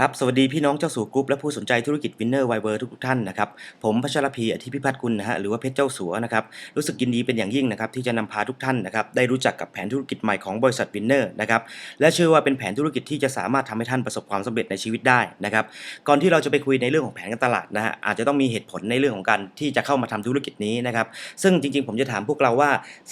ครับสวัสดีพี่น้องเจ้าสู่กรุ๊ปและผู้สนใจธุรกิจวินเนอร์ไวเวอร์ทุกท่านนะครับผมพัชรพีอธิพิพัฒน์กุลนะฮะหรือว่าเพชรเจ้าสัวนะครับรู้สึกยินดีเป็นอย่างยิ่งนะครับที่จะนำพาทุกท่านนะครับได้รู้จักกับแผนธุรกิจใหม่ของบริษัทวินเนอร์นะครับและเชื่อว่าเป็นแผนธุรกิจที่จะสามารถทำให้ท่านประสบความสำเร็จในชีวิตได้นะครับก่อนที่เราจะไปคุยในเรื่องของแผนการตลาดนะฮะอาจจะต้องมีเหตุผลในเรื่องของการที่จะเข้ามาทำธุรกิจนี้นะครับซึ่งจริงๆ ผมจะถามพวกเราว่า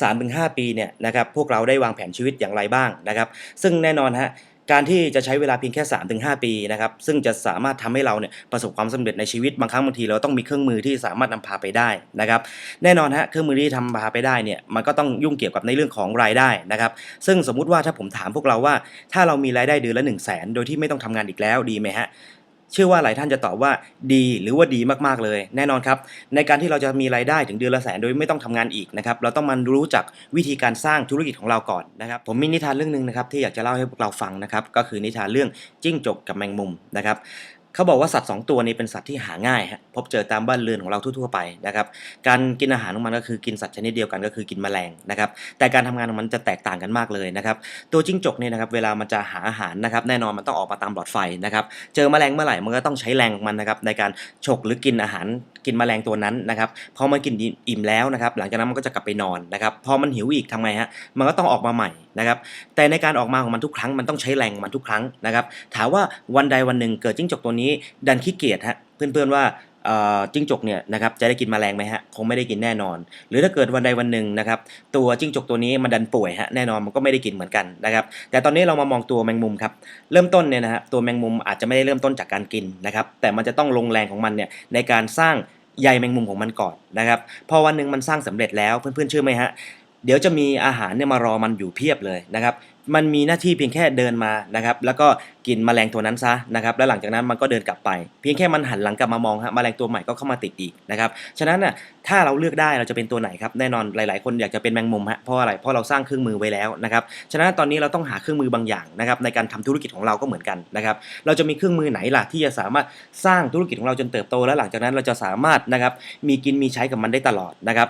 3-5 ปีเนี่ยนะครับพวกเราได้วางแผนชีวิตอย่างไรบ้างนะครับซึ่งแน่นอนฮะ การที่จะใช้เวลาเพียงแค่ 3-5 ปีนะครับซึ่งจะสามารถทำให้เราเนี่ยประสบความสำเร็จในชีวิตบางครั้งบางทีเราต้องมีเครื่องมือที่สามารถนำพาไปได้นะครับแน่นอนฮะเครื่องมือที่ทำพาไปได้เนี่ยมันก็ต้องยุ่งเกี่ยวกับในเรื่องของรายได้นะครับซึ่งสมมุติว่าถ้าผมถามพวกเราว่า ถ้าเรามีรายได้เดือนละ 1 0 0 0 0แสนโดยที่ไม่ต้องทำงานอีกแล้วดีไหมฮะ เชื่อว่าหลายท่านจะตอบว่าดีหรือว่าดีมากๆเลย แน่นอนครับ ในการที่เราจะมีรายได้ถึงเดือนละแสนโดยไม่ต้องทำงานอีกนะครับเราต้องมารู้จักวิธีการสร้างธุรกิจของเราก่อนนะครับผมมีนิทานเรื่องหนึ่งนะครับที่อยากจะเล่าให้พวกเราฟังนะครับก็คือนิทานเรื่องจิ้งจกกับแมงมุมนะครับ เขาบอกว่าสัตว์สองตัวนี้เป็นสัตว์ที่หาง่ายฮะพบเจอตามบ้านเรือนของเราทั่วๆไปนะครับการกินอาหารของมันก็คือกินสัตว์ชนิดเดียวกันก็คือกินแมลงนะครับแต่การทำงานของมันจะแตกต่างกันมากเลยนะครับตัวจิ้งจกเนี่ยนะครับเวลามันจะหาอาหารนะครับแน่นอนมันต้องออกมาตามหลอดไฟนะครับเจอแมลงเมื่อไหร่มันก็ต้องใช้แรงของมันนะครับในการฉกหรือกินอาหารกินแมลงตัวนั้นนะครับพอมันกินอิ่มแล้วนะครับหลังจากนั้นมันก็จะกลับไปนอนนะครับพอมันหิวอีกทำไงฮะมันก็ต้องออกมาใหม่ นะครับแต่ในการออกมาของมันทุกครั้งมันต้องใช้แรงของมันทุกครั้งนะครับถามว่าวันใดวันหนึ่งเกิดจิ้งจกตัวนี้ดันขี้เกียจฮะเพื่อนๆว่าจิ้งจกเนี่ยนะครับจะได้กินแมลงไหมฮะคงไม่ได้กินแน่นอน หรือถ้าเกิดวันใดวันหนึ่งนะครับตัวจิ้งจกตัวนี้มันดันป่วยฮะแน่นอนมันก็ไม่ได้กินเหมือนกันนะครับแต่ตอนนี้เรามามองตัวแมงมุมครับเริ่มต้นเนี่ยนะฮะตัวแมงมุมอาจจะไม่ได้เริ่มต้นจากการกินนะครับแต่มันจะต้องลงแรงของมันเนี่ยในการสร้างใยแมงมุมของมันก่อนนะครับพอวันหนึ่งมันสร้างสำเร็จแล้วเพื่อนๆเชื่อไหมฮะ เดี๋ยวจะมีอาหารเนี่ยมารอมันอยู่เพียบเลยนะครับ มันมีหน้าที่เพียงแค่เดินมานะครับ แล้วก็กินแมลงตัวนั้นซะนะครับ แล้วหลังจากนั้นมันก็เดินกลับไป เพียงแค่มันหันหลังกลับมามองฮะแมลงตัวใหม่ก็เข้ามาติดอีกนะครับ ฉะนั้นน่ะถ้าเราเลือกได้เราจะเป็นตัวไหนครับแน่นอนหลาย ๆ คนอยากจะเป็นแมงมุมฮะเพราะอะไรเพราะเราสร้างเครื่องมือไว้แล้วนะครับ ฉะนั้นตอนนี้เราต้องหาเครื่องมือบางอย่างนะครับในการทำธุรกิจของเราก็เหมือนกันนะครับ เราจะมีเครื่องมือไหนล่ะที่จะสามารถสร้างธุรกิจของเราจนเติบโต แล้วหลังจากนั้นเราจะสามารถนะครับมีกินมีใช้กับมันได้ตลอดนะครับ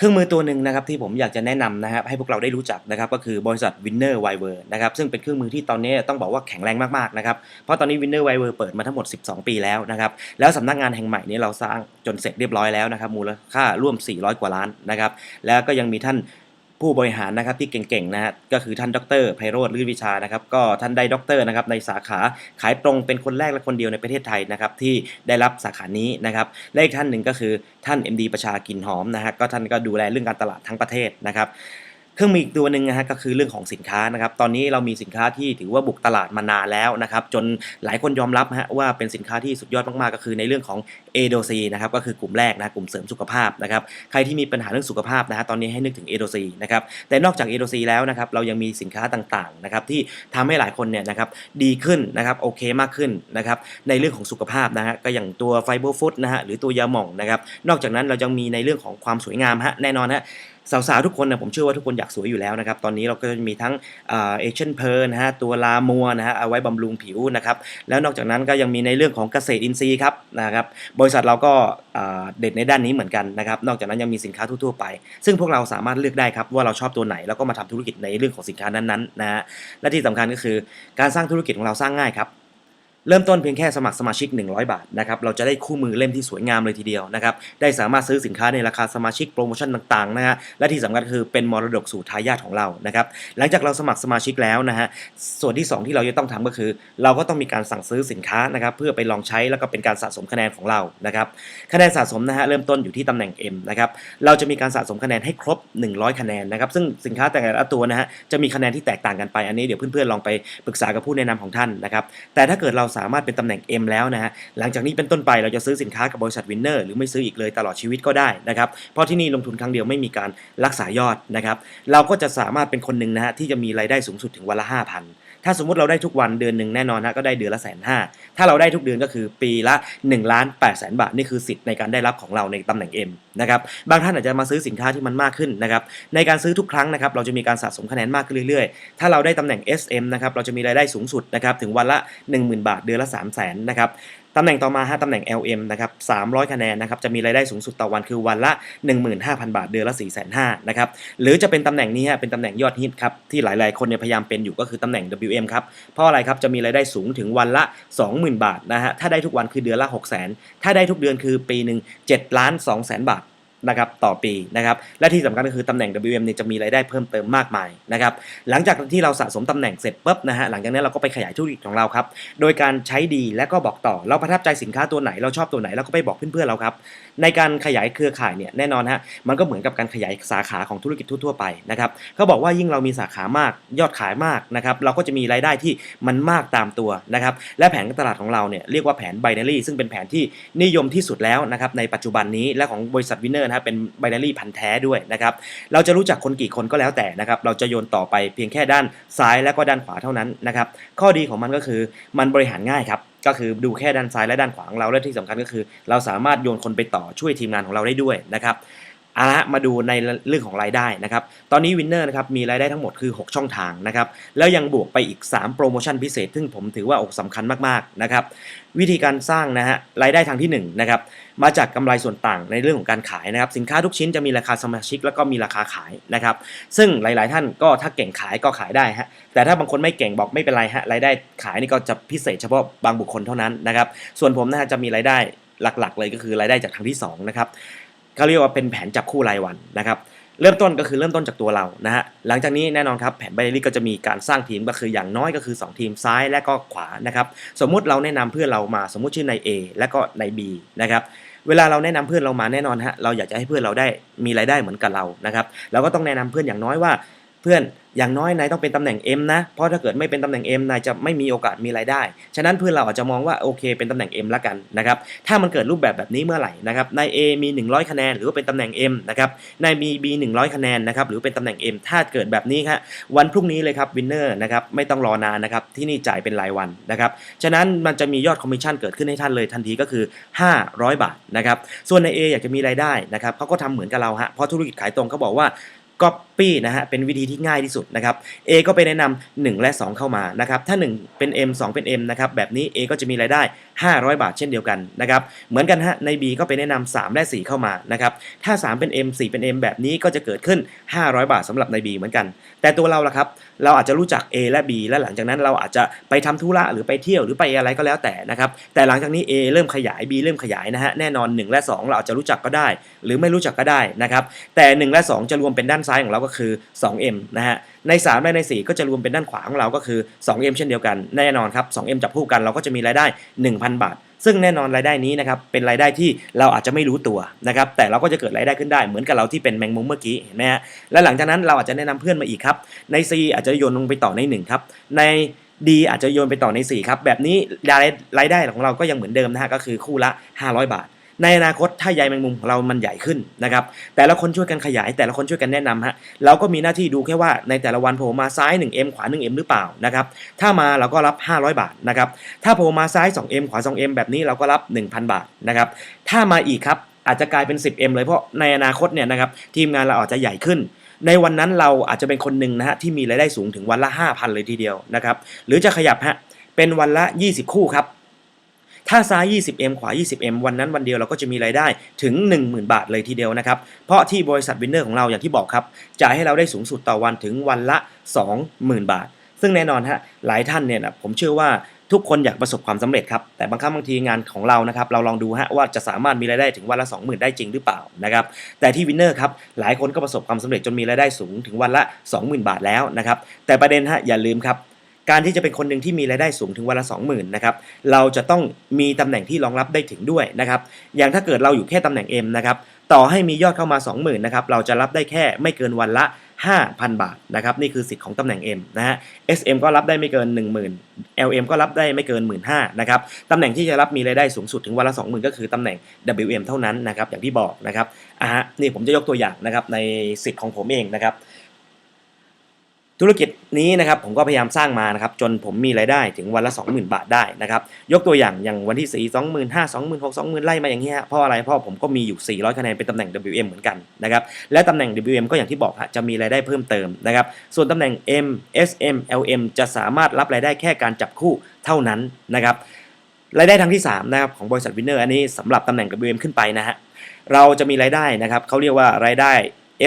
เครื่องมือตัวหนึ่งนะครับที่ผมอยากจะแนะนำนะครับให้พวกเราได้รู้จักนะครับก็คือบริษัท Winner w i v e r นะครับซึ่งเป็นเครื่องมือที่ตอนนี้ต้องบอกว่าแข็งแรงมากๆนะครับเพราะตอนนี้ Winner w i v e r เปิดมาทั้งหมด 12 ปีแล้วนะครับแล้วสำนักงานแห่งใหม่นี้เราสร้างจนเสร็จเรียบร้อยแล้วนะครับมูลค่าร่วม 400 กว่าล้านนะครับแล้วก็ยังมีท่าน ผู้บริหารนะครับที่เก่งๆนะฮะก็คือท่านดรไพโรธลื่นวิชานะครับก็ท่านได้ด็อกเตอร์นะครับในสาขาขายตรงเป็นคนแรกและคนเดียวในประเทศไทยนะครับที่ได้รับสาขานี้นะครับและอีกท่านหนึ่งก็คือท่าน MD ประชากินหอมนะฮะก็ท่านก็ดูแลเรื่องการตลาดทั้งประเทศนะครับ ครื่องมืออีกตัวหนึ่งนะฮะก็คือเรื่องของสินค้านะครับตอนนี้เรามีสินค้าที่ถือว่าบุกตลาดมานานแล้วนะครับจนหลายคนยอมรับฮะว่าเป็นสินค้าที่สุดยอดมากๆ ก็คือในเรื่องของ a d o c นะครับก็คือกลุ่มแรกนะกลุ่มเสริมสุขภาพนะครับใครที่มีปัญหาเรื่องสุขภาพนะฮะตอนนี้ให้นึกถึง a d o c นะครับแต่นอกจาก a d o c แล้วนะครับเรายังมีสินค้าต่างๆนะครับที่ทำให้หลายคนเนี่ยนะครับดีขึ้นนะครับโอเคมากขึ้นนะครับในเรื่องของสุขภาพนะฮะก็อย่างตัวไฟเบอร์ฟู้ดนะฮะหรือตัวยาหม่องนะครับนอกจากนั้นเรายังมีในเรื่องของความสวยงามฮะแน่นอนฮะ สาวๆทุกคนนะผมเชื่อว่าทุกคนอยากสวยอยู่แล้วนะครับตอนนี้เราก็จะมีทั้งเอเชียนเพร์นะฮะตัวลามัวนะฮะเอาไว้บำรุงผิวนะครับแล้วนอกจากนั้นก็ยังมีในเรื่องของเกษตรอินทรีย์ครับนะครับบริษัทเราก็เด็ดในด้านนี้เหมือนกันนะครับนอกจากนั้นยังมีสินค้าทั่วๆไป ซึ่งพวกเราสามารถเลือกได้ครับว่าเราชอบตัวไหนแล้วก็มาทำธุรกิจในเรื่องของสินค้านั้นๆนะฮะและที่สำคัญก็คือการสร้างธุรกิจของเราสร้างง่ายครับ เริ่มต้นเพียงแค่สมัครสมาชิก 100 บาทนะครับเราจะได้คู่มือเล่มที่สวยงามเลยทีเดียวนะครับได้สามารถซื้อสินค้าในราคาสมาชิกโปรโมชั่นต่างๆนะฮะและที่สำคัญคือเป็นมรดกสู่ทายาทของเรานะครับหลังจากเราสมัครสมาชิกแล้วนะฮะส่วนที่ 2 ที่เราจะต้องทำก็คือ เราก็ต้องมีการสั่งซื้อสินค้านะครับเพื่อไปลองใช้แล้วก็เป็นการสะสมคะแนนของเรานะครับคะแนนสะสมนะฮะเริ่มต้นอยู่ที่ตำแหน่ง M นะครับเราจะมีการสะสมคะแนนให้ครบ 100 คะแนนนะครับซึ่งสินค้าแต่ละตัวนะฮะจะมีคะแนนที่แตกต่างกันไปอันนี้เดี๋ยวเพื่อนๆลองไปปรึกษากับผู้แนะนำของท่านนะครับแต่ถ้าเกิดเราสามารถเป็นตำแหน่ง M แล้วนะฮะหลังจากนี้เป็นต้นไปเราจะซื้อสินค้ากับบริษัทวินเนอร์หรือไม่ซื้ออีกเลยตลอดชีวิตก็ได้นะครับเพราะที่นี่ลงทุนครั้งเดียวไม่มีการรักษายอดนะครับเราก็จะสามารถเป็นคนหนึ่งนะฮะที่จะมีรายได้สูงสุดถึงวันละ5,000 ถ้าสมมุติเราได้ทุกวันเดือนหนึ่งแน่นอนนะก็ได้เดือนละแสนห้าถ้าเราได้ทุกเดือนก็คือปีละ1ล้านแปดแสนบาทนี่คือสิทธิ์ในการได้รับของเราในตำแหน่ง M นะครับบางท่านอาจจะมาซื้อสินค้าที่มันมากขึ้นนะครับในการซื้อทุกครั้งนะครับเราจะมีการสะสมคะแนนมากขึ้นเรื่อยๆ ถ้าเราได้ตำแหน่ง SM นะครับเราจะมีรายได้สูงสุดนะครับถึงวันละ 10,000 บาทเดือนละ 3 0 0 0 0นนะครับ ตำแหน่งต่อมาฮะตำแหน่ง LM นะครับ300 คะแนนนะครับจะมีรายได้สูงสุดต่อวันคือวันละ 15,000 บาท เดือนละ 4 5 0 0 0นะครับหรือจะเป็นตำแหน่งนี้ฮะเป็นตำแหน่งยอดฮิตครับที่หลายๆคนเนี่ยพยายามเป็นอยู่ก็คือตำแหน่ง WM ครับเพราะอะไรครับจะมีรายได้สูงถึงวันละ 20,000 บาทนะฮะถ้าได้ทุกวันคือเดือนละ 600,000 ถ้าได้ทุกเดือนคือปีหนึ่ง7ล้าน2แสนบาท นะครับต่อปีนะครับและที่สำคัญก็คือตำแหน่ง WM เนี่ยจะมีรายได้เพิ่มเติมมากมายนะครับหลังจากที่เราสะสมตำแหน่งเสร็จปุ๊บนะฮะหลังจากนั้นเราก็ไปขยายธุรกิจของเราครับโดยการใช้ดีและก็บอกต่อเราประทับใจสินค้าตัวไหน เราชอบตัวไหนเราก็ไปบอกเพื่อนๆเราครับในการขยายเครือข่ายเนี่ยแน่นอนฮะมันก็เหมือนกับการขยายสาขาของธุรกิจทั่วๆไปนะครับเขาบอกว่ายิ่งเรามีสาขามากยอดขายมากนะครับเราก็จะมีรายได้ที่มันมากตามตัวนะครับและแผนตลาดของเราเนี่ยเรียกว่าแผน binary ซึ่งเป็นแผนที่นิยมที่สุดแล้วนะครับในปัจจุบันนี้และของบริษัทวินเนอร์นะฮะเป็น binary พันธุ์แท้ด้วยนะครับ เราจะรู้จักคนกี่คนก็แล้วแต่นะครับ เราจะโยนต่อไปเพียงแค่ด้านซ้ายและก็ด้านขวาเท่านั้นนะครับ ข้อดีของมันก็คือมันบริหารง่ายครับก็คือดูแค่ด้านซ้ายและด้านขวาของเราและที่สำคัญก็คือ เราสามารถโยนคนไปต่อช่วยทีมงานของเราได้ด้วยนะครับ เอาละมาดูในเรื่องของรายได้นะครับ ตอนนี้วินเนอร์นะครับมีรายได้ทั้งหมดคือ 6 ช่องทางนะครับ แล้วยังบวกไปอีก 3 โปรโมชั่นพิเศษ ซึ่งผมถือว่าอกสำคัญมากๆนะครับ วิธีการสร้างนะฮะรายได้ทางที่1นะครับ มาจากกำไรส่วนต่างในเรื่องของการขายนะครับ สินค้าทุกชิ้นจะมีราคาสมาชิกแล้วก็มีราคาขายนะครับ ซึ่งหลายๆ ท่านก็ถ้าเก่งขายก็ขายได้ฮะ แต่ถ้าบางคนไม่เก่งบอกไม่เป็นไรฮะ รายได้ขายนี่ก็จะพิเศษเฉพาะบางบุคคลเท่านั้นนะครับ ส่วนผมนะฮะจะมีรายได้หลักๆ เลยก็คือรายได้จากทางที่สองนะครับ เขาเรียกว่าเป็นแผนจับคู่รายวันนะครับเริ่มต้นก็คือเริ่มต้นจากตัวเรานะฮะหลังจากนี้แน่นอนครับแผนไบเรี่ก็จะมีการสร้างทีมก็คืออย่างน้อยก็คือ 2 ทีมซ้ายและก็ขวานะครับสมมุติเราแนะนำเพื่อนเรามาสมมุติชื่อนาย A และก็นาย B นะครับเวลาเราแนะนำเพื่อนเรามาแน่นอนฮะเราอยากจะให้เพื่อนเราได้มีรายได้เหมือนกับเรานะครับเราก็ต้องแนะนำเพื่อนอย่างน้อยว่าเพื่อน อย่างน้อยนายต้องเป็นตำแหน่ง M นะ เพราะถ้าเกิดไม่เป็นตำแหน่ง M นายจะไม่มีโอกาสมีรายได้ ฉะนั้นเพื่อนเราอาจจะมองว่าโอเค เป็นตำแหน่ง M ละกันนะครับ ถ้ามันเกิดรูปแบบแบบนี้เมื่อไหร่นะครับ นาย A มี 100 คะแนน หรือว่าเป็นตำแหน่ง M นะครับ นาย B B 100 คะแนนนะครับ หรือเป็นตำแหน่ง M ถ้าเกิดแบบนี้ครับวันพรุ่งนี้เลยครับวินเนอร์นะครับ ไม่ต้องรอนานนะครับ ที่นี่จ่ายเป็นรายวันนะครับ ฉะนั้นมันจะมียอดคอมมิชชั่นเกิดขึ้นให้ท่านเลยทันทีก็คือ 500 บาทนะครับ ส่วนใน A อยากจะมีรายได้นะครับเขาก็ทำเหมือนกับเราฮะเพราะธุรกิจขายตรงเขาบอกว่า Copy นะฮะเป็นวิธีที่ง่ายที่สุดนะครับ A ก็ไปแนะนำ1และ 2 เข้ามานะครับถ้า 1 เป็น M 2 เป็น M นะครับแบบนี้ A ก็จะมีรายได้ 500 บาทเช่นเดียวกันนะครับเหมือนกันฮะใน B ก็ไปแนะนำ3และ 4 เข้ามานะครับถ้า 3 เป็น M 4 เป็น M แบบนี้ก็จะเกิดขึ้น 500 บาทสำหรับใน B เหมือนกัน แต่ตัวเราล่ะครับ เราอาจจะรู้จัก A และ B และหลังจากนั้นเราอาจจะไปทำธุระหรือไปเที่ยวหรือไปอะไรก็แล้วแต่นะครับแต่หลังจากนี้ A เริ่มขยาย B เริ่มขยายนะฮะแน่นอน 1 และ 2 เราอาจจะรู้จักก็ได้ หรือไม่รู้จักก็ได้นะครับแต่ 1 และ 2 จะรวมเป็นด้านซ้ายของเราก็คือ 2M นะฮะใน 3 และใน 4 ก็จะรวมเป็นด้านขวาของเราก็คือ 2M เช่นเดียวกันแน่นอนครับ 2M จับคู่กันเราก็จะมีรายได้ 1,000 บาท ซึ่งแน่นอนรายได้นี้นะครับเป็นรายได้ที่เราอาจจะไม่รู้ตัวนะครับแต่เราก็จะเกิดรายได้ขึ้นได้เหมือนกับเราที่เป็นแมงมุมเมื่อกี้เห็นไหมฮะและหลังจากนั้นเราอาจจะแนะนำเพื่อนมาอีกครับใน C อาจจะโยนลงไปต่อใน1ครับในดีอาจจะโยนไปต่อใน 4 ครับ แบบนี้รายรายได้ของเราก็ยังเหมือนเดิมนะฮะก็คือคู่ละ 500 บาท ในอนาคตถ้าใยแมงมุมของเรามันใหญ่ขึ้นนะครับแต่ละคนช่วยกันขยาย แต่ละคนช่วยกันแนะนำฮะเราก็มีหน้าที่ดูแค่ว่าในแต่ละวันโผล่มาซ้าย 1M ขวา 1M หรือเปล่านะครับถ้ามาเราก็รับ 500 บาทนะครับถ้าโผล่มาซ้าย 2M ขวา 2M แบบนี้เราก็รับ 1,000 บาทนะครับถ้ามาอีกครับอาจจะกลายเป็น 10M เลยเพราะในอนาคตเนี่ยนะครับทีมงานเราอาจจะใหญ่ขึ้นในวันนั้นเราอาจจะเป็นคนหนึ่งนะฮะที่มีรายได้สูงถึงวันละ 5,000 เลยทีเดียวนะครับหรือจะขยับฮะเป็นวันละ 20 คู่ครับ ถ้าซ้าย 20M ขวา 20M วันนั้นวันเดียวเราก็จะมีรายได้ถึง 10,000 บาทเลยทีเดียวนะครับ เพราะที่บริษัทวินเนอร์ของเราอย่างที่บอกครับจ่ายให้เราได้สูงสุดต่อวันถึงวันละ 20,000 บาท ซึ่งแน่นอนฮะหลายท่านเนี่ยนะผมเชื่อว่าทุกคนอยากประสบความสำเร็จครับ แต่บางครั้งบางทีงานของเรานะครับ เราลองดูฮะว่าจะสามารถมีรายได้ถึงวันละ 20,000 ได้จริงหรือเปล่านะครับ แต่ที่วินเนอร์ครับ หลายคนก็ประสบความสำเร็จจนมีรายได้สูงถึงวันละ 20,000 บาทแล้วนะครับ แต่ประเด็นฮะอย่าลืมครับ การที่จะเป็นคนหนึ่งที่มีรายได้สูงถึงวันละ20,000นะครับเราจะต้องมีตำแหน่งที่รองรับได้ถึงด้วยนะครับอย่างถ้าเกิดเราอยู่แค่ตำแหน่ง M นะครับต่อให้มียอดเข้ามา 20,000นะครับเราจะรับได้แค่ไม่เกินวันละ 5,000 บาทนะครับนี่คือสิทธิ์ของตำแหน่ง M นะฮะ SM ก็รับได้ไม่เกิน 10,000 LM ก็รับได้ไม่เกิน 15,000นะครับตำแหน่งที่จะรับมีรายได้สูงสุดถึงวันละ 20,000 ก็คือตำแหน่ง WM เท่านั้นนะครับอย่างที่บอกนะครับอะฮะนี่ผมจะยกตัวอย่างนะครับในสิทธิ์ของผมเองนะครับ ธุรกิจนี้นะครับผมก็พยายามสร้างมานะครับจนผมมีรายได้ถึงวันละ 20,000 บาทได้นะครับยกตัวอย่างอย่างวันที่ 4 25,000 26,000 20,000ไล่มาอย่างเงี้ยเพราะอะไรเพราะผมก็มีอยู่ 400 คะแนนเป็นตำแหน่ง WM เหมือนกันนะครับและตำแหน่ง WM ก็อย่างที่บอกฮะจะมีรายได้เพิ่มเติมนะครับส่วนตำแหน่ง M SM LM จะสามารถรับรายได้แค่การจับคู่เท่านั้นนะครับรายได้ทางที่3นะครับของบริษัทวินเนอร์อันนี้สำหรับตำแหน่ง WM ขึ้นไปนะฮะเราจะมีรายได้นะครับเขาเรียกว่ารายได้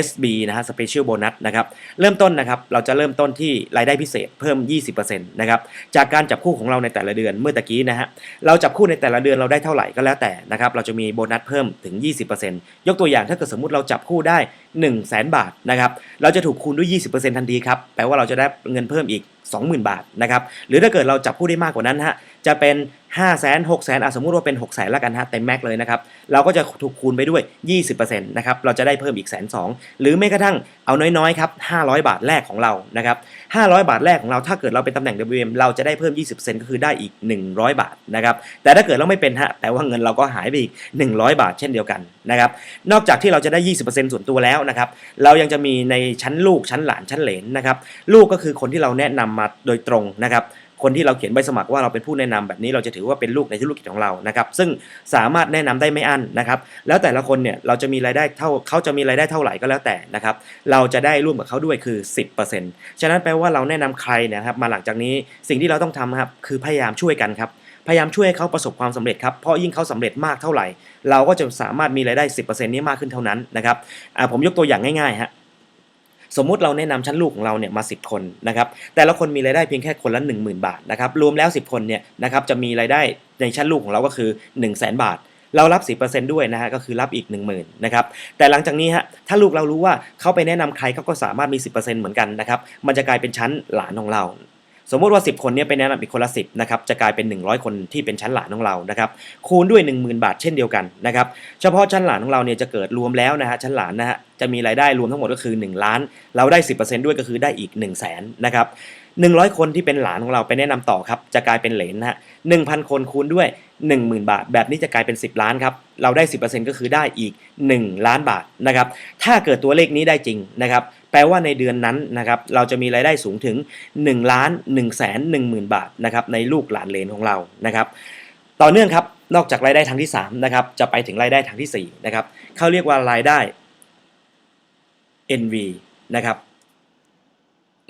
SB นะฮะ Special Bonus นะครับ เริ่มต้นนะครับ เราจะเริ่มต้นที่รายได้พิเศษเพิ่ม 20%นะครับ จากการจับคู่ของเราในแต่ละเดือนเมื่อตะกี้นะฮะ เราจับคู่ในแต่ละเดือนเราได้เท่าไหร่ก็แล้วแต่นะครับ เราจะมีโบนัสเพิ่มถึง 20%ยกตัวอย่างถ้าเกิดสมมติเราจับคู่ได้ 1 0 0 0 0แบาทนะครับ เราจะถูกคูณด้วย 20%ทันทีครับ แปลว่าเราจะได้เงินเพิ่มอีก 20,000 บาทนะครับ หรือถ้าเกิดเราจับคู่ได้มากกว่านั้นฮะ จะเป็น 5 0 0 0 0 0 6 0 0 0 0อะสมมุติว่าเป็น 6 0 0 0 0 0ล้วกันฮะเต็มแม็กเลยนะครับ เราก็จะถูกคูณไปด้วย 20%นะครับ เราจะได้เพิ่มอีกแสนสองหรือไม่กระทั่งเอาน้อยๆครับ 500 บาทแรกของเรานะครับ 500 บาทแรกของเราถ้าเกิดเราเป็นตำแหน่ง WM เราจะได้เพิ่ม 20%ก็คือได้อีก 100 บาทนะครับ แต่ถ้าเกิดเราไม่เป็นฮะแต่ว่าเงินเราก็หายไปอีก 100 บาทเช่นเดียวกันนะครับ นอกจากที่เราจะได้ 20%ส่วนตัวแล้วนะครับ เรายังจะมีในชั้นลูกชั้นหลานชั้นเหลนนะครับ ลูกก็คือคนที่เราแนะนำมาโดยตรงนะครับ คนที่เราเขียนใบสมัครว่าเราเป็นผู้แนะนำแบบนี้เราจะถือว่าเป็นลูกในธุรกิจของเรานะครับซึ่งสามารถแนะนำได้ไม่อั้นนะครับแล้วแต่ละคนเนี่ยเราจะมีรายได้เท่าเขาจะมีรายได้เท่าไหร่ก็แล้วแต่นะครับเราจะได้ร่วมกับเขาด้วยคือ 10%ฉะนั้นแปลว่าเราแนะนำใครนะครับมาหลังจากนี้สิ่งที่เราต้องทำครับคือพยายามช่วยกันครับพยายามช่วยให้เขาประสบความสำเร็จครับเพราะยิ่งเขาสำเร็จมากเท่าไหร่ เราก็จะสามารถมีรายได้ 10%นี้มากขึ้นเท่านั้นนะครับผมยกตัวอย่างง่ายๆฮะ สมมุติเราแนะนำชั้นลูกของเราเนี่ยมา 10 คนนะครับแต่ละคนมีรายได้เพียงแค่คนละ 10,000 บาทนะครับรวมแล้ว 10 คนเนี่ยนะครับจะมีรายได้ในชั้นลูกของเราก็คือ 1 0 0 0 0แบาท เรารับ 10%ด้วยนะฮะก็คือรับอีก 10,000นะครับแต่หลังจากนี้ฮะถ้าลูกเรารู้ว่าเขาไปแนะนำใครเขาก็สามารถมี 10%เหมือนกันนะครับมันจะกลายเป็นชั้นหลานของเรา สมมติว่า 10 คนเนี้ไปแนะนำอีกคนละ 10นะครับจะกลายเป็น 100 คนที่เป็นชั้นหลานของเรานะครับคูณด้วย 10,000 บาทเช่นเดียวกันนะครับเฉพาะชั้นหลานของเราเนี่ยจะเกิดรวมแล้วนะฮะชั้นหลานนะฮะจะมีรายได้รวมทั้งหมดก็คือ 1 ล้าน เราได้ 10%ด้วยก็คือได้อีก 1 0 0 0 0แสนนะครับ100 คนที่เป็นหลานของเราไปแนะนำต่อครับจะกลายเป็นเหลนนะฮะ1,000คนคูณด้วย 10,000 บาท แบบนี้จะกลายเป็น 10 ล้านครับเราได้ 10%ก็คือได้อีก 1 ล้านบาทนะครับถ้าเกิดตัวเลขนี้ได้จริงนะครับ แปลว่าในเดือนนั้นนะครับเราจะมีรายได้สูงถึง1ล้าน1แสน1หมื่นบาทนะครับในลูกหลานเลนของเรานะครับต่อเนื่องครับนอกจากรายได้ทางที่3นะครับจะไปถึงรายได้ทางที่4นะครับเขาเรียกว่ารายได้ NV นะครับ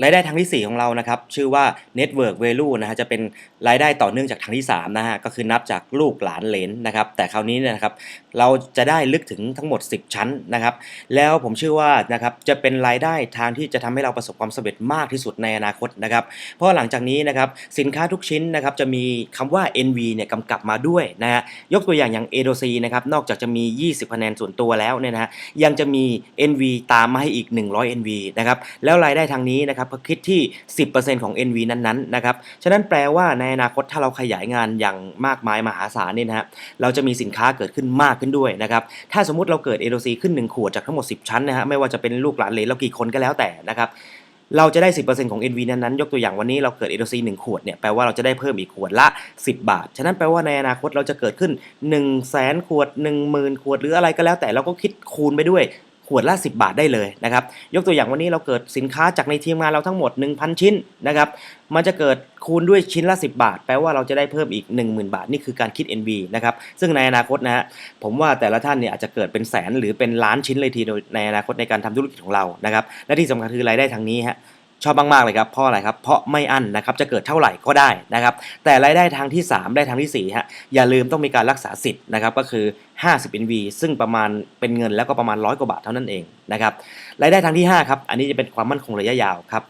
รายได้ทางที่ 4 ของเรานะครับชื่อว่า Network Value นะฮะจะเป็นรายได้ต่อเนื่องจากทางที่3นะฮะก็คือนับจากลูกหลานเหลนนะครับแต่คราวนี้เนี่ยนะครับเราจะได้ลึกถึงทั้งหมด 10 ชั้นนะครับแล้วผมเชื่อว่านะครับจะเป็นรายได้ทางที่จะทำให้เราประสบความสำเร็จมากที่สุดในอนาคตนะครับเพราะหลังจากนี้นะครับสินค้าทุกชิ้นนะครับจะมีคำว่า NV เนี่ยกำกับมาด้วยนะฮะยกตัวอย่างอย่าง a d o c นะครับนอกจากจะมี 20คะแนนส่วนตัวแล้วเนี่ยนะฮะยังจะมี NV ตามมาให้อีก 100 NV นะครับแล้วรายได้ทางนี้นะครับก็คิดที่ 10%ของ NV นั้นๆนะครับฉะนั้นแปลว่าในอนาคตถ้าเราขยายงานอย่างมากมายมหาศาลเนี่ยนะฮะเราจะมีสินค้าเกิดขึ้นมากขึ้นด้วยนะครับถ้าสมมติเราเกิด a d o c ขึ้น 1 ขวดจากทั้งหมด 10 ชั้นนะฮะไม่ว่าจะเป็นลูกหลานเลนเรากี่คนก็แล้วแต่นะครับเราจะได้ 10%ของ NV นั้น ๆ ยกตัวอย่างวันนี้เราเกิด a d o c 1 ขวดเนี่ย แปลว่าเราจะได้เพิ่มอีกขวดละ 10 บาท ฉะนั้นแปลว่าในอนาคตเราจะเกิดขึ้น 1 0 0 0 0แสนขวด 10,000 ขวด หรืออะไรก็แล้วแต่เราก็คิดคูณไปด้วย วดละ 10 บาทได้เลยนะครับยกตัวอย่างวันนี้เราเกิดสินค้าจากในทีมงานเราทั้งหมด 1,000 ชิ้นนะครับมันจะเกิดคูณด้วยชิ้นละ 10 บาท แปลว่าเราจะได้เพิ่มอีก 10,000 บาท นี่คือการคิด NV นะครับซึ่งในอนาคตนะฮะผมว่าแต่ละท่านเนี่ยอาจจะเกิดเป็นแสนหรือเป็นล้านชิ้นเลยทีเดียวในอนาคตในการทำธุรกิจของเรานะครับและที่สำคัญคือรายได้ทางนี้ฮะ ชอบมากๆเลยครับเพราะอะไรครับเพราะไม่อั้นนะครับจะเกิดเท่าไหร่ก็ได้นะครับแต่รายได้ทางที่ 3 ได้ทางที่4ฮะอย่าลืมต้องมีการรักษาสิทธิ์นะครับก็คือ 50 NV ซึ่งประมาณเป็นเงินแล้วก็ประมาณร้อยกว่าบาทเท่านั้นเองนะครับรายได้ทางที่5ครับอันนี้จะเป็นความมั่นคงระยะยาวครับ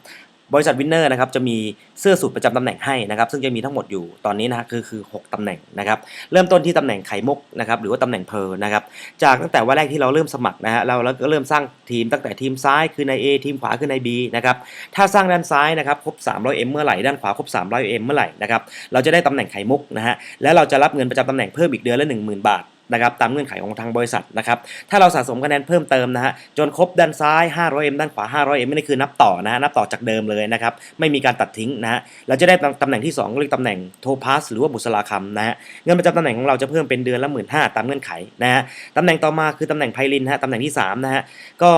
บริษัทวินเนอร์นะครับจะมีเสื้อสูตรประจำตำแหน่งให้นะครับซึ่งจะมีทั้งหมดอยู่ตอนนี้นะคือคือ 6ตำแหน่งนะครับเริ่มต้นที่ตำแหน่งไข่มุกนะครับหรือว่าตำแหน่งเพอร์นะครับจากตั้งแต่วันแรกที่เราเริ่มสมัครนะฮะเราเราก็เริ่มสร้างทีมตั้งแต่ทีมซ้ายคือใน A ทีมขวาคือใน B นะครับถ้าสร้างด้านซ้ายนะครับครบ 300M เมื่อไหร่ด้านขวาครบ 300M เมื่อไหร่นะครับเราจะได้ตำแหน่งไข่มุกนะฮะแล้วเราจะรับเงินประจำตำแหน่งเพิ่มอีกเดือนละ10,000 บาท นะครับตามเงื่อนไขของทางบริษัทนะครับถ้าเราสะสมคะแนนเพิ่มเติมนะฮะจนครบด้านซ้าย 500M ด้านขวา 500M ไม่ได้คือนับต่อนะฮะนับต่อจากเดิมเลยนะครับไม่มีการตัดทิ้งนะฮะเราจะได้ตำแหน่งที่2เรียกตำแหน่งโทพัสหรือว่าบุษราคำนะฮะเงินประจำตำแหน่งของเราจะเพิ่มเป็นเดือนละ1 5ื่นตามเงื่อนไขนะฮะตำแหน่งต่อมาคือตำแหน่งไพลินฮะตำแหน่งที่3นะฮะก็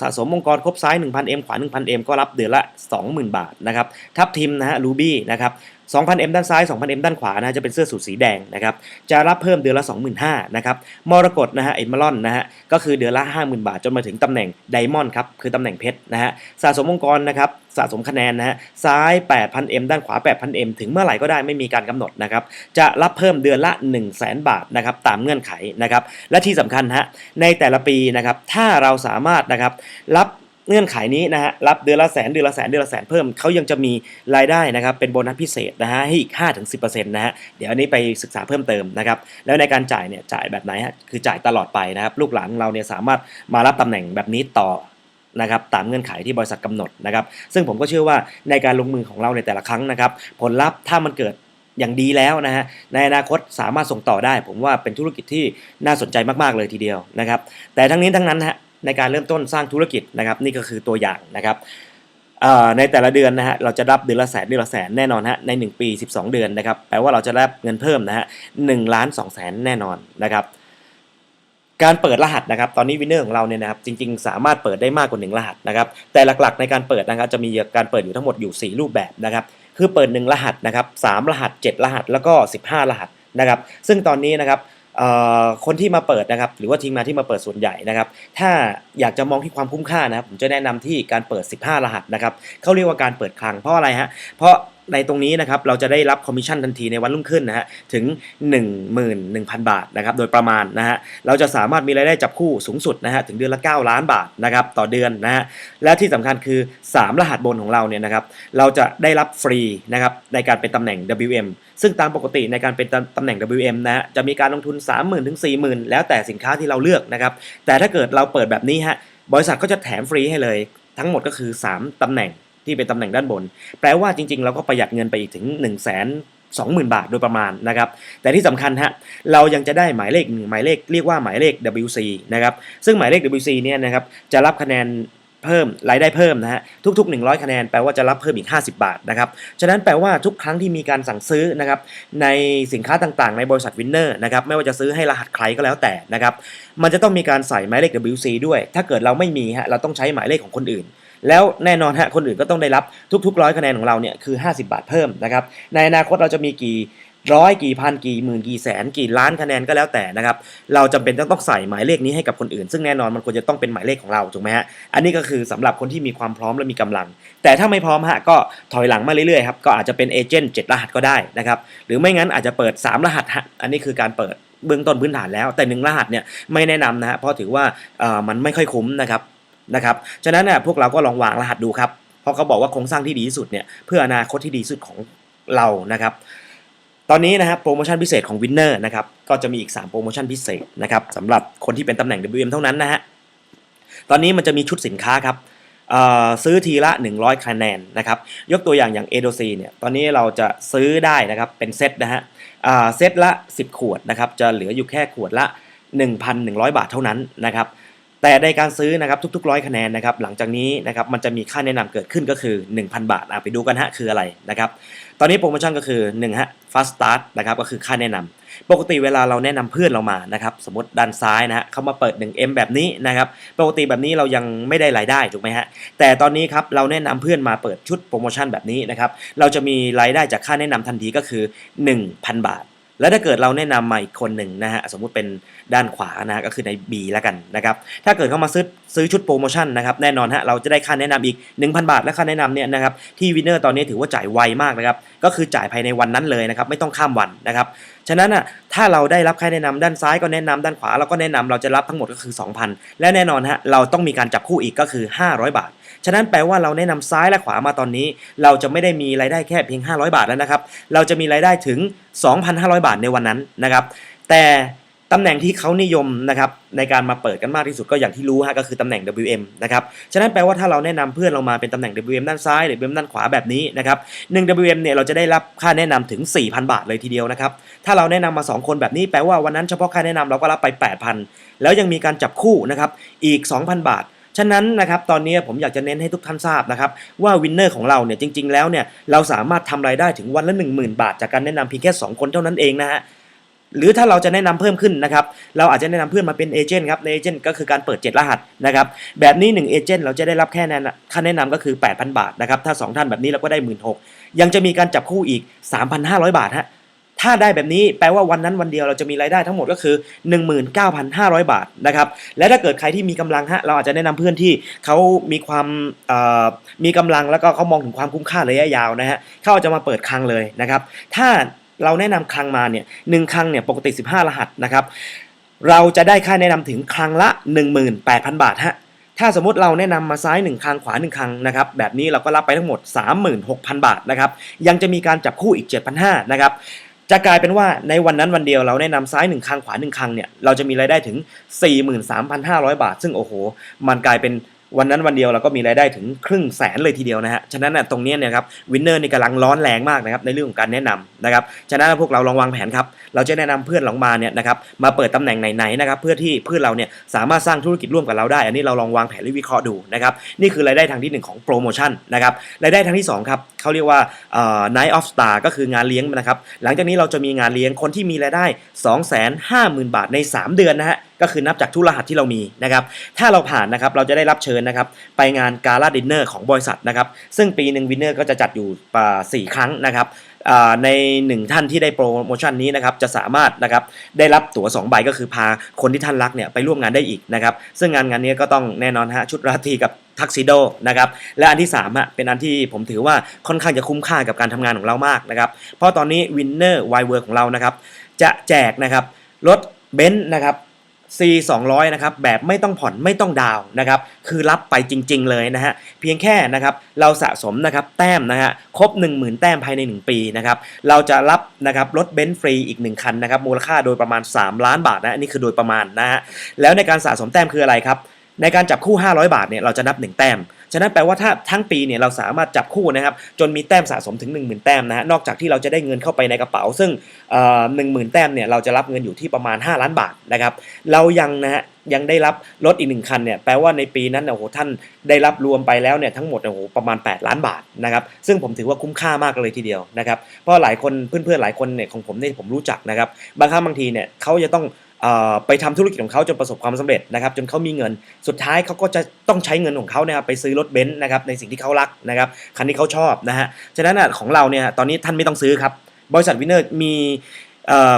สะสมองค์กรครบซ้าย 1,000M ขวา 1,000M ก็รับเดือนละ 20,000 บาทนะครับทับทิมนะฮะรูบี้นะครับ 2,000M ด้านซ้าย 2,000M ด้านขวานะจะเป็นเสื้อสูทสีแดงนะครับจะรับเพิ่มเดือนละ25,000นะครับมรกตนะฮะเอมเมอรอนนะฮะก็คือเดือนละ 50,000 บาท จนมาถึงตำแหน่งไดมอนด์ครับคือตำแหน่งเพชรนะฮะสะสมองค์กรนะครับสะสมคะแนนนะฮะซ้าย 8,000M ด้านขวา 8,000M ถึงเมื่อไหร่ก็ได้ไม่มีการกำหนดนะครับจะรับเพิ่มเดือนละ 1 0 0 0 0แบาทนะครับตามเงื่อนไขนะครับและที่สำคัญฮะในแต่ละปีนะครับถ้าเราสามารถนะครับรับ เงื่อนไขนี้นะฮะรับเดือนละแสนเดือนละแสนเดือนละแสนเพิ่มเขายังจะมีรายได้นะครับเป็นโบนัสพิเศษนะฮะให้อีก 5-10%นะฮะเดี๋ยวอันนี้ไปศึกษาเพิ่มเติมนะครับแล้วในการจ่ายเนี่ยจ่ายแบบไหนฮะคือจ่ายตลอดไปนะครับลูกหลานเราเนี่ยสามารถมารับตำแหน่งแบบนี้ต่อนะครับตามเงื่อนไขที่บริษัทกำหนดนะครับซึ่งผมก็เชื่อว่าในการลงมือของเราในแต่ละครั้งนะครับผลลัพธ์ถ้ามันเกิดอย่างดีแล้วนะฮะในอนาคตสามารถส่งต่อได้ ผมว่าเป็นธุรกิจที่น่าสนใจมากๆเลยทีเดียวนะครับแต่ทั้งนี้ทั้งนั้นฮะ ในการเริ่มต้นสร้างธุรกิจนะครับ นี่ก็คือตัวอย่างนะครับในแต่ละเดือนนะฮะเราจะรับเดือนละแสนเดือนละแสนแน่นอนฮะใน 1 ปี 12 เดือนนะครับแปลว่าเราจะรับเงินเพิ่มนะฮะหนึ่งล้านสองแสนแน่นอนนะครับการเปิดรหัสนะครับตอนนี้วินเนอร์ของเราเนี่ยนะครับจริงๆ สามารถเปิดได้มากกว่า 1 รหัสนะครับแต่หลักๆในการเปิดนะครับจะมีการเปิดอยู่ทั้งหมดอยู่ 4 รูปแบบนะครับคือเปิด 1 รหัสนะครับ3รหัส 7 รหัสแล้วก็ 15 รหัสนะครับซึ่งตอนนี้นะครับ คนที่มาเปิดนะครับ หรือว่าทีมงานที่มาเปิดส่วนใหญ่นะครับ ถ้าอยากจะมองที่ความคุ้มค่านะครับ ผมจะแนะนำที่การเปิด 15 รหัสนะครับเขาเรียกว่าการเปิดคลังเพราะอะไรฮะเพราะ ในตรงนี้นะครับเราจะได้รับคอมมิชชั่นทันทีในวันรุ่งขึ้นนะฮะถึง 11,000 บาทนะครับโดยประมาณนะฮะเราจะสามารถมีรายได้จับคู่สูงสุดนะฮะถึงเดือนละ 9 ล้านบาทนะครับต่อเดือนนะฮะและที่สำคัญคือ 3 รหัสบนของเราเนี่ยนะครับเราจะได้รับฟรีนะครับในการเป็นตำแหน่ง WM ซึ่งตามปกติในการเป็นตำแหน่ง WM นะฮะจะมีการลงทุน 30,000ถึง40,000 แล้วแต่สินค้าที่เราเลือกนะครับแต่ถ้าเกิดเราเปิดแบบนี้ฮะบริษัทก็จะแถมฟรีให้เลย ทั้งหมดก็คือ 3ตำแหน่ง ที่เป็นตำแหน่งด้านบน แปลว่าจริงๆ เราก็ประหยัดเงินไปอีกถึง1 2 0 0 0 0 บาทโดยประมาณนะครับ แต่ที่สำคัญฮะเรายังจะได้หมายเลขหนึ่งหมายเลขเรียกว่าหมายเลข WC นะครับซึ่งหมายเลข WC เนี่ยนะครับจะรับคะแนนเพิ่มรายได้เพิ่มนะฮะทุก ๆ 100 คะแนนแปลว่าจะรับเพิ่มอีก 50 บาทนะครับฉะนั้นแปลว่าทุกครั้งที่มีการสั่งซื้อนะครับในสินค้าต่างๆ ในบริษัทวินเนอร์นะครับไม่ว่าจะซื้อให้รหัสใครก็แล้วแต่นะครับมันจะต้องมีการใส่หมายเลข WC ด้วย ถ้าเกิดเราไม่มีฮะเราต้องใช้หมายเลขของคนอื่น แล้วแน่นอนฮะคนอื่นก็ต้องได้รับทุกๆร้อยคะแนนของเราเนี่ยคือ 50 บาทเพิ่มนะครับในอนาคตเราจะมีกี่ร้อยกี่พันกี่หมื่นกี่แสนกี่ล้านคะแนนก็แล้วแต่นะครับเราจำเป็นต้องต้องใส่หมายเลขนี้ให้กับคนอื่น ซึ่งแน่นอนมันควรจะต้องเป็นหมายเลขของเราถูกไหมฮะอันนี้ก็คือสำหรับคนที่มีความพร้อมและมีกำลัง แต่ถ้าไม่พร้อมฮะก็ถอยหลังมาเรื่อยๆครับก็อาจจะเป็นเอเจนต์7รหัสก็ได้นะครับหรือไม่งั้นอาจจะเปิด 3 รหัสฮะอันนี้คือการเปิดเบื้องต้นพื้นฐานแล้ว แต่หนึ่งรหัสเนี่ยไม่แนะนำนะฮะเพราะถือว่าเออมันไม่ค่อยคุ้มนะครับ นะครับ ฉะนั้นเนี่ยพวกเราก็ลองวางรหัสดูครับ เพราะเขาบอกว่าโครงสร้างที่ดีที่สุดเนี่ยเพื่ออนาคตที่ดีที่สุดของเรานะครับ ตอนนี้นะครับโปรโมชั่นพิเศษของวินเนอร์นะครับ ก็จะมีอีก 3 โปรโมชั่นพิเศษนะครับสำหรับคนที่เป็นตำแหน่ง WM เท่านั้นนะฮะ ตอนนี้มันจะมีชุดสินค้าครับซื้อทีละ 100 คะแนนนะครับ ยกตัวอย่างอย่าง a d o c เนี่ย ตอนนี้เราจะซื้อได้นะครับ เป็นเซตนะฮะเซตละ 10 ขวดนะครับ จะเหลืออยู่แค่ขวดละ 1,100 บาทเท่านั้นนะครับ แต่ในการซื้อนะครับทุกๆร้อยคะแนนนะครับหลังจากนี้นะครับมันจะมีค่าแนะนำเกิดขึ้นก็คือ 1,000 บาทอะไปดูกันฮะคืออะไรนะครับตอนนี้โปรโมชั่นก็คือ1ฮะ fast start นะครับก็คือค่าแนะนำปกติเวลาเราแนะนำเพื่อนเรามานะครับสมมติด้านซ้ายนะฮะเขามาเปิด 1M แบบนี้นะครับปกติแบบนี้เรายังไม่ได้รายได้ถูกไหมฮะแต่ตอนนี้ครับเราแนะนำเพื่อนมาเปิดชุดโปรโมชั่นแบบนี้นะครับเราจะมีรายได้จากค่าแนะนำทันทีก็คือ 1,000 บาท แล้วถ้าเกิดเราแนะนำมาอีกคนหนึ่งนะฮะสมมุติเป็นด้านขวานะฮะก็คือใน B แล้วกันนะครับถ้าเกิดเขามาซื้อซื้อชุดโปรโมชั่นนะครับแน่นอนฮะเราจะได้ค่าแนะนำอีก 1,000 บาทและค่าแนะนำเนี่ยนะครับที่วินเนอร์ตอนนี้ถือว่าจ่ายไวมากนะครับก็คือจ่ายภายในวันนั้นเลยนะครับไม่ต้องข้ามวันนะครับฉะนั้นอะถ้าเราได้รับค่าแนะนำด้านซ้ายก็แนะนำด้านขวาเราก็แนะนำเราจะรับทั้งหมดก็คือ 2,000 และแน่นอนฮะเราต้องมีการจับคู่อีกก็คือ 500 บาท ฉะนั้นแปลว่าเราแนะนำซ้ายและขวามาตอนนี้ เราจะไม่ได้มีรายได้แค่เพียง 500 บาทแล้วนะครับ เราจะมีรายได้ถึง 2,500 บาทในวันนั้นนะครับ แต่ตำแหน่งที่เขานิยมนะครับในการมาเปิดกันมากที่สุดก็อย่างที่รู้ฮะก็คือตำแหน่ง WM นะครับฉะนั้นแปลว่าถ้าเราแนะนำเพื่อนเรามาเป็นตำแหน่ง WM ด้านซ้ายหรือ WM ด้านขวาแบบนี้นะครับ1 WM เนี่ยเราจะได้รับค่าแนะนำถึง 4,000 บาทเลยทีเดียวนะครับถ้าเราแนะนำมา 2 คนแบบนี้แปลว่าวันนั้นเฉพาะค่าแนะนำเราก็รับไป 8,000 แล้วยังมีการจับคู่นะครับอีก 2,000 บาท ฉะนั้นนะครับตอนนี้ผมอยากจะเน้นให้ทุกท่านทราบนะครับว่าวินเนอร์ของเราเนี่ยจริง ๆ แล้วเนี่ยเราสามารถทำรายได้ถึงวันละ 10,000 บาท จากการแนะนำเพียงแค่ 2 คนเท่านั้นเองนะฮะหรือถ้าเราจะแนะนำเพิ่มขึ้นนะครับเราอาจจะแนะนำเพื่อนมาเป็นเอเจนต์ครับในเอเจนต์ก็คือการเปิด 7 รหัสนะครับแบบนี้1เอเจนต์เราจะได้รับแค่แนะนำค่าแนะนำก็คือ 8,000 บาทนะครับถ้า 2 ท่านแบบนี้เราก็ได้ 1 6ื่นยังจะมีการจับคู่อีก 3,500 บาทฮะ ถ้าได้แบบนี้แปลว่าวันนั้นวันเดียวเราจะมีรายได้ทั้งหมดก็คือ 19,500 บาทนะครับและถ้าเกิดใครที่มีกำลังฮะเราอาจจะแนะนำเพื่อนที่เขามีความมีกำลังแล้วก็เขามองถึงความคุ้มค่าระยะยาวนะฮะเขาจะมาเปิดคลังเลยนะครับ ถ้าเราแนะนำคลังมาเนี่ยหนึ่งคลังเนี่ยปกติ 15 รหัสนะครับเราจะได้ค่าแนะนำถึงคลังละ 18,000 บาทฮะถ้าสมมติเราแนะนำมาซ้าย 1คลังขวา 1คลังนะครับแบบนี้เราก็รับไปทั้งหมด 36,000 บาทนะครับยังจะมีการจับคู่อีก 7,500นะครับ จะกลายเป็นว่าในวันนั้นวันเดียวเราแนะนำซ้ายหนึ่งครั้งขวาหนึ่งครั้งเนี่ยเราจะมีรายได้ถึง 43,500 บาท ซึ่งโอ้โห มันกลายเป็น วันนั้นวันเดียวเราก็มีรายได้ถึงครึ่งแสนเลยทีเดียวนะฮะ ฉะนั้นนะตรงนี้เนี่ยครับวินเนอร์นี่กำลังร้อนแรงมากนะครับในเรื่องของการแนะนำนะครับ ฉะนั้นพวกเราลองวางแผนครับ เราจะแนะนำเพื่อนลองมาเนี่ยนะครับมาเปิดตำแหน่งไหนๆนะครับเพื่อที่เพื่อนเราเนี่ยสามารถสร้างธุรกิจร่วมกับเราได้ อันนี้เราลองวางแผนและวิเคราะห์ดูนะครับนี่คือรายได้ทางที่หนึ่งของโปรโมชั่นนะครับรายได้ทางที่สองครับเขาเรียกว่าเอ่อ Night of Star ก็คืองานเลี้ยงนะครับหลังจากนี้เราจะมีงานเลี้ยงคนที่มีรายได้ 250,000 บาทใน 3 เดือนนะฮะ ก็คือนับจากทุกรหัสที่เรามีนะครับถ้าเราผ่านนะครับเราจะได้รับเชิญนะครับไปงานกาลาดินเนอร์ของบริษัทนะครับซึ่งปีหนึ่งวินเนอร์ก็จะจัดอยู่ป่าสี่ครั้งนะครับในหนึ่งท่านที่ได้โปรโมชั่นนี้นะครับจะสามารถนะครับได้รับตั๋ว2ใบก็คือพาคนที่ท่านรักเนี่ยไปร่วมงานได้อีกนะครับซึ่งงานงานนี้ก็ต้องแน่นอนฮะชุดราตรีกับทักซิโดนะครับและอันที่3อะเป็นอันที่ผมถือว่าค่อนข้างจะคุ้มค่ากับการทำงานของเรามากนะครับเพราะตอนนี้วินเนอร์ไวเวิร์ของเรานะครับจะแจกนะครับรถเบนซ์นะครับ C 200นะครับแบบไม่ต้องผ่อนไม่ต้องดาวนะครับคือรับไปจริง ๆ เลยนะฮะเพียงแค่นะครับเราสะสมนะครับแต้มนะฮะครบ 10,000 แต้มภายใน 1 ปีนะครับเราจะรับนะครับรถเบนซ์ฟรีอีก 1 คันนะครับมูลค่าโดยประมาณ 3 ล้านบาทนะนนี่คือโดยประมาณนะฮะแล้วในการสะสมแต้มคืออะไรครับในการจับคู่ 500 บาทเนี่ยเราจะนับ 1 แต้ม ฉะนั้นแปลว่าถ้าทั้งปีเนี่ยเราสามารถจับคู่นะครับจนมีแต้มสะสมถึง 10,000 แต้มนะฮะนอกจากที่เราจะได้เงินเข้าไปในกระเป๋า ซึ่งหนึ่งหมื่นแต้มเนี่ยเราจะรับเงินอยู่ที่ประมาณ 5 ล้านบาทนะครับเรายังนะฮะยังได้รับรถอีกหนึ่งคันเนี่ยแปลว่าในปีนั้นเนี่ยโอ้โหท่านได้รับรวมไปแล้วเนี่ยทั้งหมดเนี่ยโอ้โหประมาณ 8 ล้านบาทนะครับซึ่งผมถือว่าคุ้มค่ามากเลยทีเดียวนะครับเพราะหลายคนเพื่อนๆหลายคนเนี่ยของผมเนี่ยผมรู้จักนะครับบางครั้งบางทีเนี่ยเขาจะต้อง ไปทำธุรกิจของเขาจนประสบความสำเร็จนะครับจนเขามีเงินสุดท้ายเขาก็จะต้องใช้เงินของเขาเนี่ยไปซื้อรถเบนซ์นะครับในสิ่งที่เขารักนะครับคันที่เขาชอบนะฮะฉะนั้นของเราเนี่ยตอนนี้ท่านไม่ต้องซื้อครับบริษัทวินเนอร์มี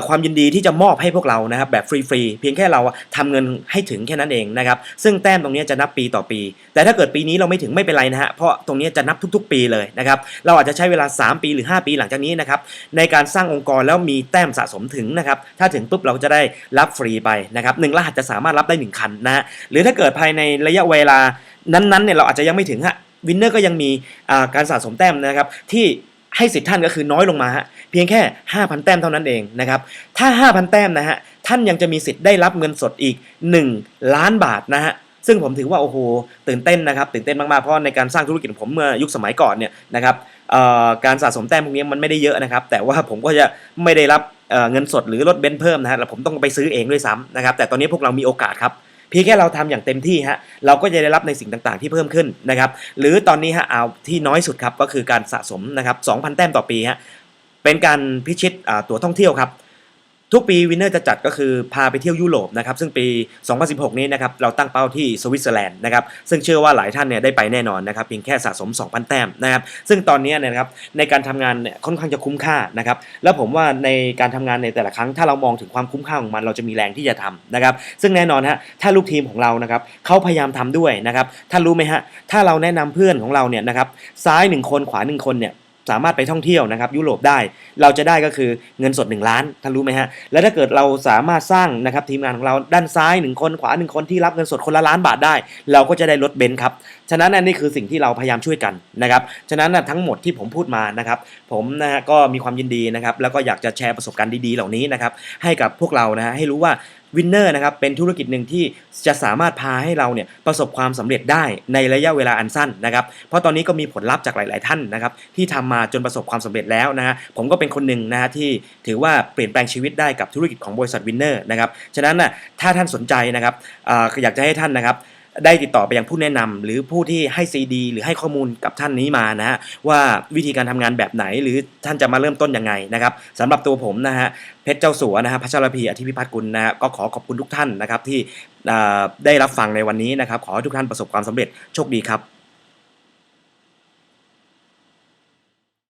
ความยินดีที่จะมอบให้พวกเรานะครับแบบฟรีๆเพียงแค่เราอะทำเงินให้ถึงแค่นั้นเองนะครับซึ่งแต้มตรงนี้จะนับปีต่อปี แต่ถ้าเกิดปีนี้เราไม่ถึงไม่เป็นไรนะฮะเพราะตรงนี้จะนับทุก ๆ ปีเลยนะครับเราอาจจะใช้เวลา 3 ปีหรือ 5 ปีหลังจากนี้นะครับในการสร้างองค์กรแล้วมีแต้มสะสมถึงนะครับถ้าถึงปุ๊บเราจะได้รับฟรีไปนะครับหนึ่งรหัสจะสามารถรับได้ 1 คันนะหรือถ้าเกิดภายในระยะเวลานั้นๆเนี่ยเราอาจจะยังไม่ถึงฮะวินเนอร์ก็ยังมีการสะสมแต้มนะครับที่ ให้สิทธิ์ท่านก็คือน้อยลงมาฮะเพียงแค่ 5,000 แต้มเท่านั้นเองนะครับถ้า 5,000 แต้มนะฮะท่านยังจะมีสิทธิ์ได้รับเงินสดอีก 1 ล้านบาทนะฮะซึ่งผมถือว่าโอ้โหตื่นเต้นนะครับตื่นเต้นมากๆเพราะในการสร้างธุรกิจของผมเมื่อยุคสมัยก่อนเนี่ยนะครับการสะสมแต้มพวกนี้มันไม่ได้เยอะนะครับ แต่ว่าผมก็จะไม่ได้รับเงินสดหรือรถเบนซ์เพิ่มนะฮะแล้วผมต้องไปซื้อเองด้วยซ้ำนะครับแต่ตอนนี้พวกเรามีโอกาสครับ พียงแค่เราทำอย่างเต็มที่ฮะเราก็จะได้รับในสิ่งต่างๆ ที่เพิ่มขึ้นนะครับหรือตอนนี้ฮะเอาที่น้อยสุดครับก็คือการสะสมนะครับ2,000 แต้มต่อปีฮะเป็นการพิชิตตั๋วท่องเที่ยวครับ ทุกปีวินเนอร์จะจัดก็คือพาไปเที่ยวยุโรปนะครับซึ่งปี 2016 นี้นะครับเราตั้งเป้าที่สวิตเซอร์แลนด์นะครับซึ่งเชื่อว่าหลายท่านเนี่ยได้ไปแน่นอนนะครับเพียงแค่สะสม 2,000 แต้มนะครับซึ่งตอนนี้นะครับในการทำงานเนี่ยค่อนข้างจะคุ้มค่านะครับแล้วผมว่าในการทำงานในแต่ละครั้งถ้าเรามองถึงความคุ้มค่าของมันเราจะมีแรงที่จะทำนะครับซึ่งแน่นอนฮะถ้าลูกทีมของเรานะครับเขาพยายามทำด้วยนะครับท่านรู้ไหมฮะถ้าเราแนะนำเพื่อนของเราเนี่ยนะครับซ้าย 1 คนขวา 1 คนเนี่ย สามารถไปท่องเที่ยวนะครับยุโรปได้เราจะได้ก็คือเงินสด 1 ล้านท่านรู้ไหมฮะแล้วถ้าเกิดเราสามารถสร้างนะครับทีมงานของเราด้านซ้าย 1 คนขวา 1 คนที่รับเงินสดคนละล้านบาทได้ เราก็จะได้รถเบนซ์ครับฉะนั้นนะนี่คือสิ่งที่เราพยายามช่วยกันนะครับฉะนั้นนะทั้งหมดที่ผมพูดมานะครับผมนะฮะก็มีความยินดีนะครับแล้วก็อยากจะแชร์ประสบการณ์ดีๆเหล่านี้นะครับให้กับพวกเรานะฮะให้รู้ว่า วินเนอร์นะครับเป็นธุรกิจหนึ่งที่จะสามารถพาให้เราเนี่ยประสบความสำเร็จได้ในระยะเวลาอันสั้นนะครับเพราะตอนนี้ก็มีผลลัพธ์จากหลาย ๆ ท่านนะครับที่ทำมาจนประสบความสำเร็จแล้วนะฮะผมก็เป็นคนหนึ่งนะฮะที่ถือว่าเปลี่ยนแปลงชีวิตได้กับธุรกิจของบริษัทวินเนอร์นะครับฉะนั้นน่ะถ้าท่านสนใจนะครับออยากจะให้ท่านนะครับ ได้ติดต่อไปยังผู้แนะนำหรือผู้ที่ให้ซีดี หรือให้ข้อมูลกับท่านนี้มานะฮะว่าวิธีการทำงานแบบไหนหรือท่านจะมาเริ่มต้นยังไงนะครับสำหรับตัวผมนะฮะเพชรเจ้าสัวนะฮะพัชรพีอธิพิพัฒน์กุลนะฮะก็ขอขอบคุณทุกท่านนะครับที่ได้รับฟังในวันนี้นะครับ ขอให้ทุกท่านประสบความสำเร็จโชคดีครับ